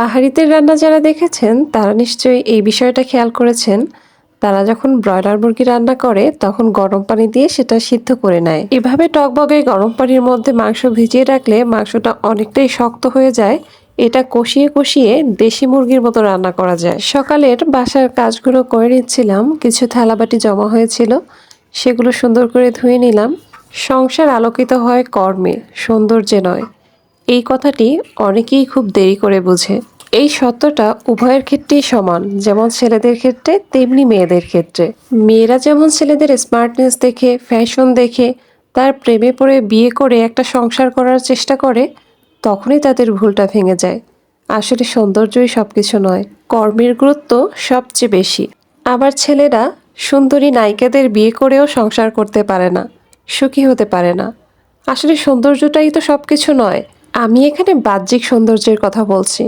পাহাড়িদের রান্না যারা দেখেছেন, তারা নিশ্চয়ই এই বিষয়টা খেয়াল করেছেন। তারা যখন ব্রয়লার মুরগি রান্না করে, তখন গরম পানি দিয়ে সেটা সিদ্ধ করে নেয়। এভাবে টকবগে গরম পানির মধ্যে মাংস ভিজিয়ে রাখলে মাংসটা অনেকটাই শক্ত হয়ে যায়। এটা কষিয়ে কষিয়ে দেশি মুরগির মতো রান্না করা যায়। সকালের বাসার কাজগুলো করে নিচ্ছিলাম, কিছু থালাবাটি জমা হয়েছিল, সেগুলো সুন্দর করে ধুয়ে নিলাম। সংসার আলোকিত হয় কর্মে, সৌন্দর্যে নয়। এই কথাটি অনেকেই খুব দেরি করে বোঝে। এই সত্যটা উভয়ের ক্ষেত্রেই সমান, যেমন ছেলেদের ক্ষেত্রে, তেমনি মেয়েদের ক্ষেত্রে। মেয়েরা যেমন ছেলেদের স্মার্টনেস দেখে ফ্যাশন দেখে, তার প্রেমে পড়ে বিয়ে করে একটা সংসার করার চেষ্টা করে, তখনই তাদের ভুলটা ভেঙে যায়। আসলে সৌন্দর্যই সব কিছু নয়, কর্মের গুরুত্ব সবচেয়ে বেশি। আবার ছেলেরা সুন্দরী নায়িকাদের বিয়ে করেও সংসার করতে পারে না, সুখী হতে পারে না। আসলে সৌন্দর্যটাই তো সব কিছু নয় আমি এখানে বাহ্যিক সৌন্দর্যের কথা বলছি।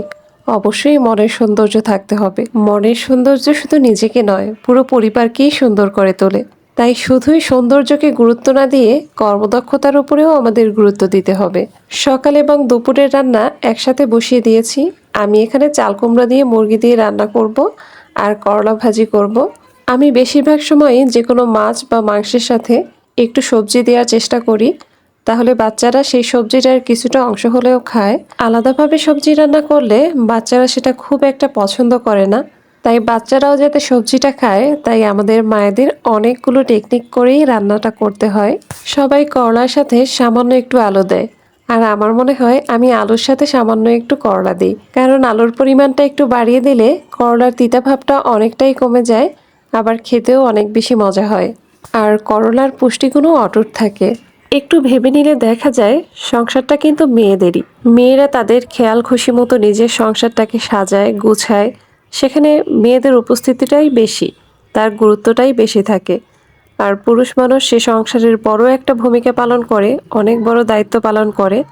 অবশ্যই মনের সৌন্দর্য থাকতে হবে। মনের সৌন্দর্য শুধু নিজেকে নয়, পুরো পরিবারকেই সুন্দর করে তোলে। তাই শুধুই সৌন্দর্যকে গুরুত্ব না দিয়ে কর্মদক্ষতার উপরেও আমাদের গুরুত্ব দিতে হবে। সকাল এবং দুপুরের রান্না একসাথে বসিয়ে দিয়েছি। আমি এখানে চাল কুমড়া দিয়ে মুরগি দিয়ে রান্না করব আর করলা ভাজি করব। আমি বেশিরভাগ সময়ই যে কোনো মাছ বা মাংসের সাথে একটু সবজি দেওয়ার চেষ্টা করি। তাহলে বাচ্চারা সেই সবজিটার কিছুটা অংশ হলেও খায়। আলাদাভাবে সবজি রান্না করলে বাচ্চারা সেটা খুব একটা পছন্দ করে না। তাই বাচ্চারাও যাতে সবজিটা খায়, তাই আমাদের মায়েদের অনেকগুলো টেকনিক করেই রান্নাটা করতে হয়। সবাই করলার সাথে সামান্য একটু আলু দেয়। আর আমার মনে হয় আমি আলুর সাথে সামান্য একটু করলা দিই। কারণ আলুর পরিমাণটা একটু বাড়িয়ে দিলে করলার তিতা ভাবটা অনেকটাই কমে যায়, আবার খেতেও অনেক বেশি মজা হয়। আর করলার পুষ্টিগুণও অটুট থাকে। একটু ভেবে নিলে দেখা যায় সংসারটা কিন্তু মেয়েদেরই। মেয়েরা তাদের খেয়াল খুশি মতো নিজের সংসারটাকে সাজায়, গুছায়। সেখানে মেয়েদের উপস্থিতিটাই বেশি, তার গুরুত্বটাই বেশি থাকে। আর পুরুষ মানুষ সে সংসারের বড় একটা ভূমিকা পালন করে, অনেক বড় দায়িত্ব পালন করে।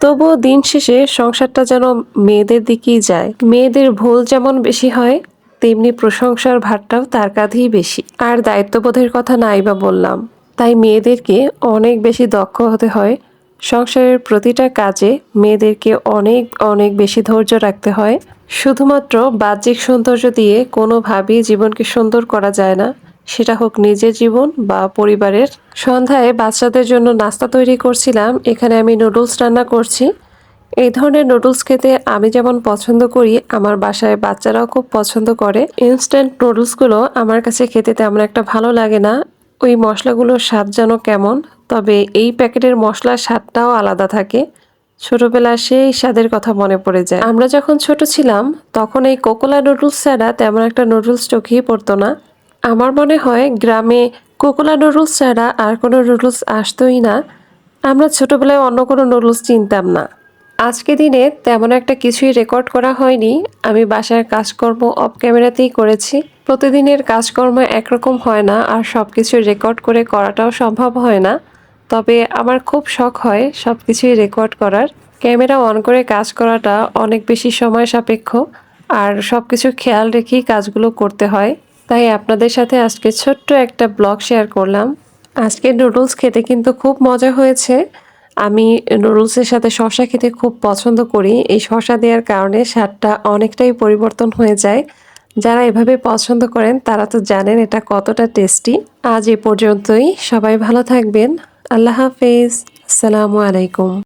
তবুও দিন শেষে সংসারটা যেন মেয়েদের দিকেই যায়। মেয়েদের ভুল যেমন বেশি হয়, তেমনি প্রশংসার ভারটাও তার কাঁধেই বেশি। আর দায়িত্ববোধের কথা নাই বা বললাম। তাই মেয়েদেরকে অনেক বেশি দক্ষ হতে হয়। সংসারের প্রতিটা কাজে মেয়েদেরকে অনেক অনেক বেশি ধৈর্য রাখতে হয়। শুধুমাত্র বাহ্যিক সৌন্দর্য দিয়ে কোনোভাবেই জীবনকে সুন্দর করা যায় না। সেটা হোক নিজের জীবন বা পরিবারের। সন্ধ্যায় বাচ্চাদের জন্য নাস্তা তৈরি করছিলাম। এখানে আমি নুডলস রান্না করছি। এই ধরনের নুডলস খেতে আমি যেমন পছন্দ করি, আমার বাসায় বাচ্চারাও খুব পছন্দ করে। ইনস্ট্যান্ট নুডলসগুলো আমার কাছে খেতে তেমন একটা ভালো লাগে না। ওই মশলাগুলোর স্বাদ যেন কেমন, তবে এই প্যাকেটের মশলার স্বাদটাও আলাদা থাকে। ছোটবেলার সেই স্বাদের কথা মনে পড়ে যায়। আমরা যখন ছোট ছিলাম, তখন এই কোকোলা নুডলস ছাড়া তেমন একটা নুডলস চোখেই পড়তো না। আমার মনে হয় গ্রামে কোকোলা নুডলস ছাড়া আর কোনো নুডলস আসতোই না। আমরা ছোটবেলায় অন্য কোনো নুডলস চিনতাম না। আজকে দিনে তেমন একটা কিছুই রেকর্ড করা হয়নি। আমি বাসার কাজকর্ম অফ ক্যামেরাতেই করেছি। প্রতিদিনের কাজকর্ম একরকম হয় না আর সব কিছু রেকর্ড করে করাটাও সম্ভব হয় না। তবে আমার খুব শখ হয় সব কিছুই রেকর্ড করার। ক্যামেরা অন করে কাজ করাটা অনেক বেশি সময় সাপেক্ষ আর সব কিছু খেয়াল রেখেই কাজগুলো করতে হয়। তাই আপনাদের সাথে আজকে ছোট্ট একটা ব্লগ শেয়ার করলাম। আজকে নুডলস খেতে কিন্তু খুব মজা হয়েছে। আমি নুডলসের সাথে শশা খেতে খুব পছন্দ করি। এই শশা দেওয়ার কারণে স্বাদটা অনেকটাই পরিবর্তন হয়ে যায়। যারা এভাবে পছন্দ করেন, তারা তো জানেন এটা কতটা টেস্টি আজ এ পর্যন্তই। সবাই ভালো থাকবেন। আল্লাহ হাফেজ। আসসালামু আলাইকুম।